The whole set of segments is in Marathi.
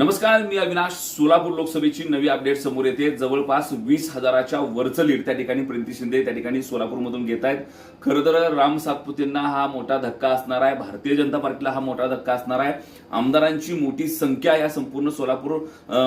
नमस्कार मी अविनाश. सोलापूर लोकसभेची नवी अपडेट समोर येते. जवळपास वीस हजाराच्या वरचं लीड त्या ठिकाणी प्रिंती शिंदे त्या ठिकाणी सोलापूरमधून घेत आहेत. खरं तर राम सातपुतेंना हा मोठा धक्का असणार आहे. भारतीय जनता पार्टीला हा मोठा धक्का असणार आहे. आमदारांची मोठी संख्या या संपूर्ण सोलापूर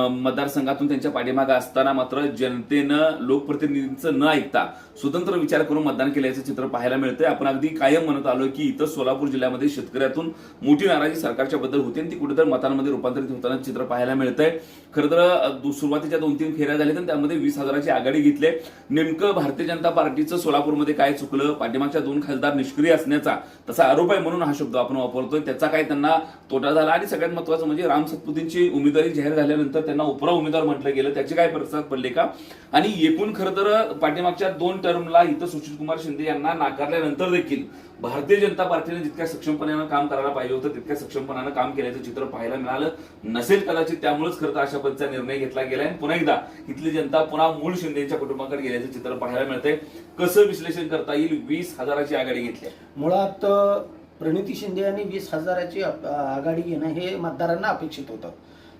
मतदारसंघातून त्यांच्या पाठीमागे असताना मात्र जनतेनं लोकप्रतिनिधींचं न ऐकता स्वतंत्र विचार करून मतदान केल्याचं चित्र पाहायला मिळतंय. आपण अगदी कायम म्हणत आलोय की इथं सोलापूर जिल्ह्यामध्ये शेतकऱ्यातून मोठी नाराजी सरकारच्या बद्दल होती आणि ती कुठेतरी मतांमध्ये रूपांतरित होताना चित्र पाहायला मिळतंय. खरं तर सुरुवातीच्या दोन तीन फेऱ्या झाल्या तर त्यामध्ये वीस हजाराची आघाडी घेतली नेमकं भारतीय जनता पार्टीचं सोलापूरमध्ये काय चुकलं? पाठीमागच्या दोन खासदार निष्क्रिय असण्याचा तसा आरोप आहे म्हणून हा शब्द आपण वापरतोय. त्याचा काय त्यांना तोटा झाला आणि सगळ्यात महत्वाचं म्हणजे राम सतपुतींची उमेदवारी जाहीर झाल्यानंतर त्यांना उपरा उमेदवार म्हटलं गेलं. त्याचे काय प्रसाद पडले का? आणि एकूण खरं तर पाठीमागच्या दोन टर्मला इथं सुशील कुमार शिंदे यांना नाकारल्यानंतर देखील भारतीय जनता पार्टीने जितक्या सक्षमपणानं काम करायला पाहिजे होतं तितक्या सक्षमपणानं काम केल्याचं चित्र पाहायला मिळालं. नसेल कदाचित त्यामुळेच खरं तर अशा पद्धतीचा निर्णय घेतला गेला आणि पुन्हा एकदा इथली जनता पुन्हा मूळ शिंदेच्या कुटुंबाकडे गेल्याचं चित्र पाहायला मिळतंय. कसं विश्लेषण करता येईल? वीस हजाराची आघाडी घेतली मुळात प्रणिती शिंदे यांनी वीस हजाराची आघाडी घेणं हे मतदारांना अपेक्षित होतं.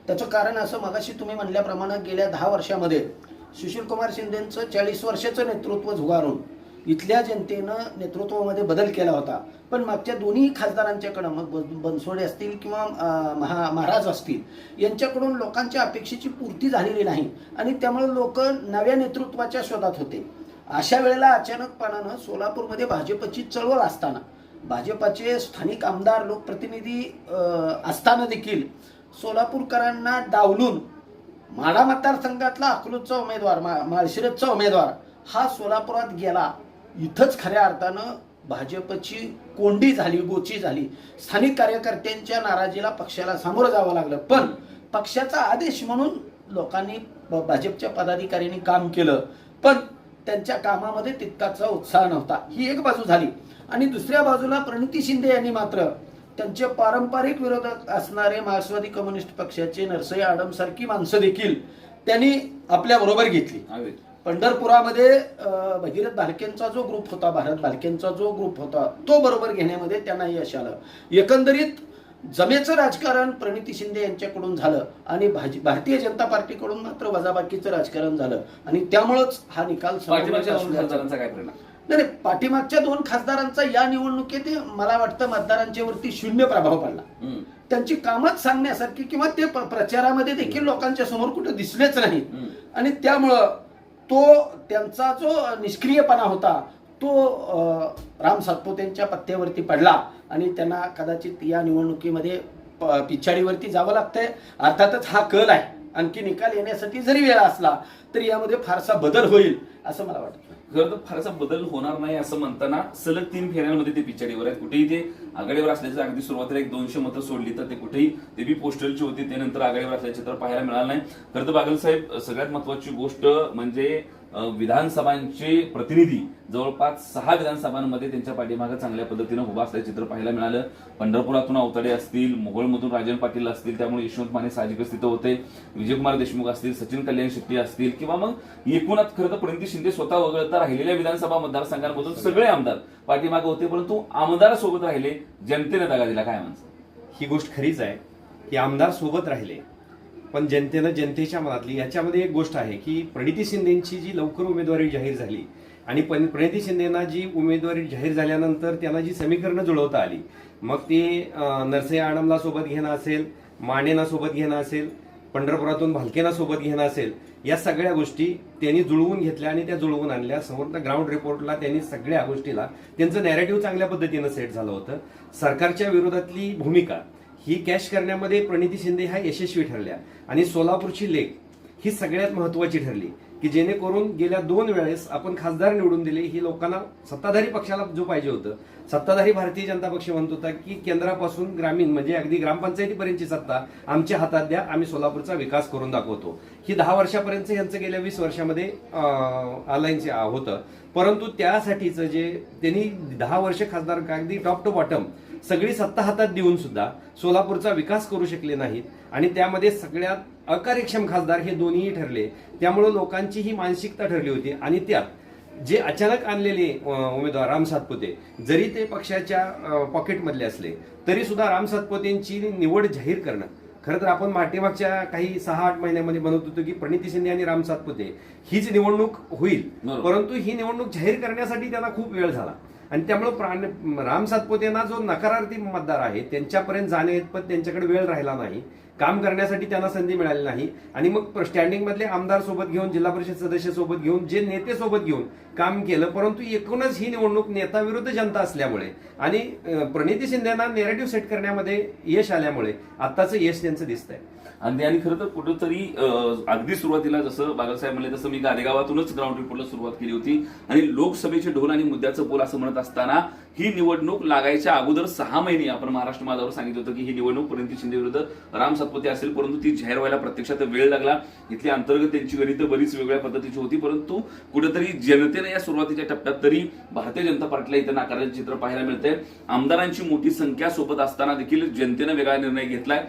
त्याचं कारण असं मगाशी तुम्ही म्हणल्याप्रमाणे गेल्या दहा वर्षामध्ये सुशीलकुमार शिंदेचं चाळीस वर्षाचं नेतृत्व झुगारून इथल्या जनतेनं नेतृत्वामध्ये बदल केला होता. पण मागच्या दोन्ही खासदारांच्याकडं मग बनसोडे असतील किंवा महा महाराज असतील यांच्याकडून लोकांच्या अपेक्षेची पूर्ती झालेली नाही आणि त्यामुळे लोक नव्या नेतृत्वाच्या शोधात होते. अशा वेळेला अचानकपणानं सोलापूरमध्ये भाजपची चळवळ असताना भाजपाचे स्थानिक आमदार लोकप्रतिनिधी असताना देखील सोलापूरकरांना डावलून माडा मतदारसंघातला अकलूजचा उमेदवार मा माळशिरसचा उमेदवार हा सोलापुरात गेला. इथंच खऱ्या अर्थानं भाजपची कोंडी झाली गोची झाली. स्थानिक कार्यकर्त्यांच्या नाराजीला पक्षाला सामोरं जावं लागलं. पण पक्षाचा आदेश म्हणून लोकांनी भाजपच्या पदाधिकाऱ्यांनी काम केलं. पण त्यांच्या कामामध्ये तितकाचा उत्साह नव्हता. ही एक बाजू झाली. आणि दुसऱ्या बाजूला प्रणिती शिंदे यांनी मात्र त्यांचे पारंपरिक विरोधक असणारे मार्क्सवादी कम्युनिस्ट पक्षाचे नरसई आडम सारखी माणसं देखील त्यांनी आपल्या बरोबर घेतली. पंढरपुरामध्ये भगीरथ भालकेंचा जो ग्रुप होता भारत भालकेंचा जो ग्रुप होता तो बरोबर घेण्यामध्ये त्यांना यश आलं. एकंदरीत जमेचं राजकारण प्रणिती शिंदे यांच्याकडून झालं आणि भाजी भारतीय जनता पार्टीकडून मात्र वजाबाकीचं राजकारण झालं. आणि त्यामुळंच हा निकाल काय परिणाम? नाही नाही, पाठीमागच्या दोन खासदारांचा या निवडणुकीत मला वाटतं मतदारांच्या वरती शून्य प्रभाव पडला. त्यांची कामच सांगण्यासारखी किंवा ते प्रचारामध्ये देखील लोकांच्या समोर कुठे दिसलेच हम्म. आणि त्यामुळं तो त्यांचा जो निष्क्रियपणा होता तो राम सातपुतेंच्या पत्त्यावरती पडला आणि त्यांना कदाचित या निवडणुकीमध्ये प- पिछाडीवरती जावं लागतंय. अर्थातच हा कल आहे. आणखी निकाल येण्यासाठी जरी वेळ असला तरी यामध्ये फारसा बदल होईल असं मला वाटतं. खरं तर फारसा बदल होणार नाही असं म्हणताना सलग तीन फेऱ्यांमध्ये ते पिछाडीवर आहेत. कुठेही ते आघाडीवर असल्याचं अगदी सुरुवातीला एक दोनशे मतं सोडली तर ते कुठेही ते बी पोस्टलची होती ते नंतर आघाडीवर असल्याचे तर पाहायला मिळालं नाही. खरं तर बागल साहेब सगळ्यात महत्वाची गोष्ट म्हणजे विधानसभांचे प्रतिनिधी जवळपास सहा विधानसभांमध्ये त्यांच्या पाठीमागे चांगल्या पद्धतीनं उभा असल्याचं चित्र पाहायला मिळालं. पंढरपुरातून अवताडे असतील मोहोळमधून राजन पाटील असतील त्यामुळे यशवंत माने साहजिकच तिथं होते. विजयकुमार देशमुख असतील सचिन कल्याण शेट्टी असतील किंवा मग एकूणात खरं तर प्रणिती शिंदे स्वतः वगळता राहिलेल्या विधानसभा मतदारसंघांमधून सगळे आमदार पाठीमागे होते परंतु आमदार सोबत राहिले जनतेने दगा दिला. काय म्हणतो ही गोष्ट खरीच आहे की आमदार सोबत राहिले पण जनतेनं जनतेच्या मनातली याच्यामध्ये एक गोष्ट आहे की प्रणिती शिंदेची जी लवकर उमेदवारी जाहीर झाली आणि पण प्रणिती शिंदेना जी उमेदवारी जाहीर झाल्यानंतर त्यांना जी समीकरणं जुळवता आली मग ते अं, नरसई आणमला सोबत घेणं असेल मानेना सोबत घेणं असेल पंढरपुरातून भालकेना सोबत घेणं असेल या सगळ्या गोष्टी त्यांनी जुळवून घेतल्या आणि त्या जुळवून आणल्या. समोर ग्राउंड रिपोर्टला त्यांनी सगळ्या गोष्टीला त्यांचं नॅरेटिव्ह चांगल्या पद्धतीनं सेट झालं होतं. सरकारच्या विरोधातली भूमिका ही कॅश करण्यामध्ये प्रणिती शिंदे ह्या यशस्वी ठरल्या. आणि सोलापूरची लेख ही सगळ्यात महत्वाची ठरली की जेणेकरून गेल्या दोन वेळेस आपण खासदार निवडून दिले ही लोकांना सत्ताधारी पक्षाला जो पाहिजे होतं. सत्ताधारी भारतीय जनता पक्ष म्हणत होता की केंद्रापासून ग्रामीण म्हणजे अगदी ग्रामपंचायतीपर्यंतची सत्ता आमच्या हातात द्या आम्ही सोलापूरचा विकास करून दाखवतो. ही दहा वर्षापर्यंत यांचं गेल्या वीस वर्षामध्ये अलायन्स होतं. परंतु त्यासाठीचं जे त्यांनी दहा वर्ष खासदार अगदी टॉप टू बॉटम सगळी सत्ता हातात देऊन सुद्धा सोलापूरचा विकास करू शकले नाहीत आणि त्यामध्ये सगळ्यात अकार्यक्षम खासदार हे दोन्हीही ठरले. त्यामुळे लोकांची ही मानसिकता ठरली होती. आणि त्यात जे अचानक आणलेले उमेदवार राम सातपुते जरी ते पक्षाच्या पॉकेटमधले असले तरी सुद्धा राम सातपुतेंची निवड जाहीर करणं. खरं तर आपण पाठीमागच्या काही सहा आठ महिन्यामध्ये म्हणत होतो की प्रणिती शिंदे आणि राम सातपुते हीच निवडणूक होईल. परंतु ही निवडणूक जाहीर करण्यासाठी त्यांना खूप वेळ झाला. आणि त्यामुळे प्राण- राम सातपुतेंना जो नकारार्थी मतदार आहे त्यांच्यापर्यंत जाणे पण त्यांच्याकडे वेळ राहिला नाही. काम करण्यासाठी त्यांना संधी मिळाली नाही. आणि मग स्टँडिंग मधले आमदार सोबत घेऊन जिल्हा परिषद सदस्य सोबत घेऊन जे नेते सोबत घेऊन काम केलं परंतु एकूणच ही निवडणूक नेता विरुद्ध जनता असल्यामुळे आणि प्रणिती शिंदेना नेरेटिव्ह सेट करण्यामध्ये यश आल्यामुळे आत्ताचं यश त्यांचं दिसतंय. आणि आणि खरं तर कुठंतरी अगदी सुरुवातीला जसं बागलसाहेब म्हणले तसं मी गादेगावातूनच ग्राउंड रिपोर्टला सुरुवात केली होती. आणि लोकसभेचे ढोल आणि मुद्द्याचं बोल असं म्हणत असताना ही निवडणूक लागायच्या अगोदर सहा महिने आपण महाराष्ट्र माझावर सांगितलं होतं की ही निवडणूक प्रणिती शिंदे विरुद्ध राम सातपुते असेल परंतु ती जाहीर व्हायला प्रत्यक्षात वेळ लागला. इथली अंतर्गत त्यांची गणितं बरीच वेगळ्या पद्धतीची होती परंतु कुठेतरी जनतेने या सुरुवातीच्या टप्प्यात तरी भारतीय जनता पार्टीला इथं नाकारल्याचं चित्र पाहायला मिळतंय. आमदारांची मोठी संख्या सोबत असताना देखील जनतेनं वेगळा निर्णय घेतलाय.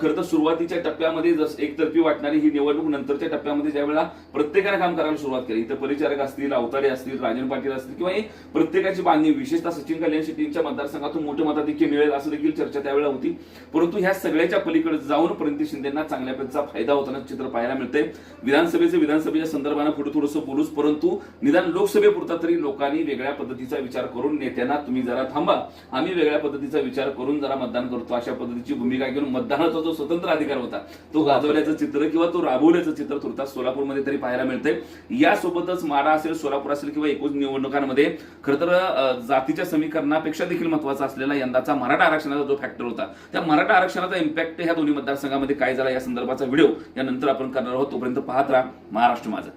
खरं तर सुरुवातीच्या टप्प्यामध्ये जस एकतर्फी वाटणारी ही निवडणूक नंतरच्या टप्प्यामध्ये ज्यावेळेला प्रत्येकाने काम करायला सुरुवात केली. इथं परिचारक असतील अवतारे असतील राजन पाटील असतील किंवा प्रत्येकाची बांधणी विशेषतः सचिन कल्याण शेट्टींच्या मतदारसंघातून मोठं मताधिक्य मिळेल असं देखील चर्चा त्यावेळेला होती. परंतु ह्या सगळ्याच्या पलीकडे जाऊन प्रणिती शिंदेना चांगल्या प्रकारचा फायदा होताना चित्र पाहायला मिळतंय. विधानसभेचे विधानसभेच्या संदर्भानं पुढे थोडंसं बोलूच परंतु निदान लोकसभेपुरता तरी लोकांनी वेगळ्या पद्धतीचा विचार करून नेत्यांना तुम्ही जरा थांबा. आम्ही वेगळ्या पद्धतीचा विचार करून जरा मतदान करतो. अशा पद्धतीची भूमिका घेऊन मतदानाचा जो स्वतंत्र अधिकार होता तो गाजवल्याचं चित्र किंवा तो राबवल्याचं चित्र तुर्तास सोलापूरमध्ये तरी पाहायला मिळतंय. यासोबतच माडा असेल सोलापूर असेल किंवा एकूण निवडणुकांमध्ये खरं तर जातीच्या समीकरणापेक्षा देखील महत्त्वाचा असलेला यंदाचा मराठा आरक्षणाचा जो फॅक्टर होता त्या मराठा आरक्षणाचा इम्पॅक्ट ह्या दोन्ही मतदारसंघामध्ये काय झाला या संदर्भाचा व्हिडिओ यानंतर आपण करणार आहोत. तोपर्यंत पाहत राहा महाराष्ट्र माझा.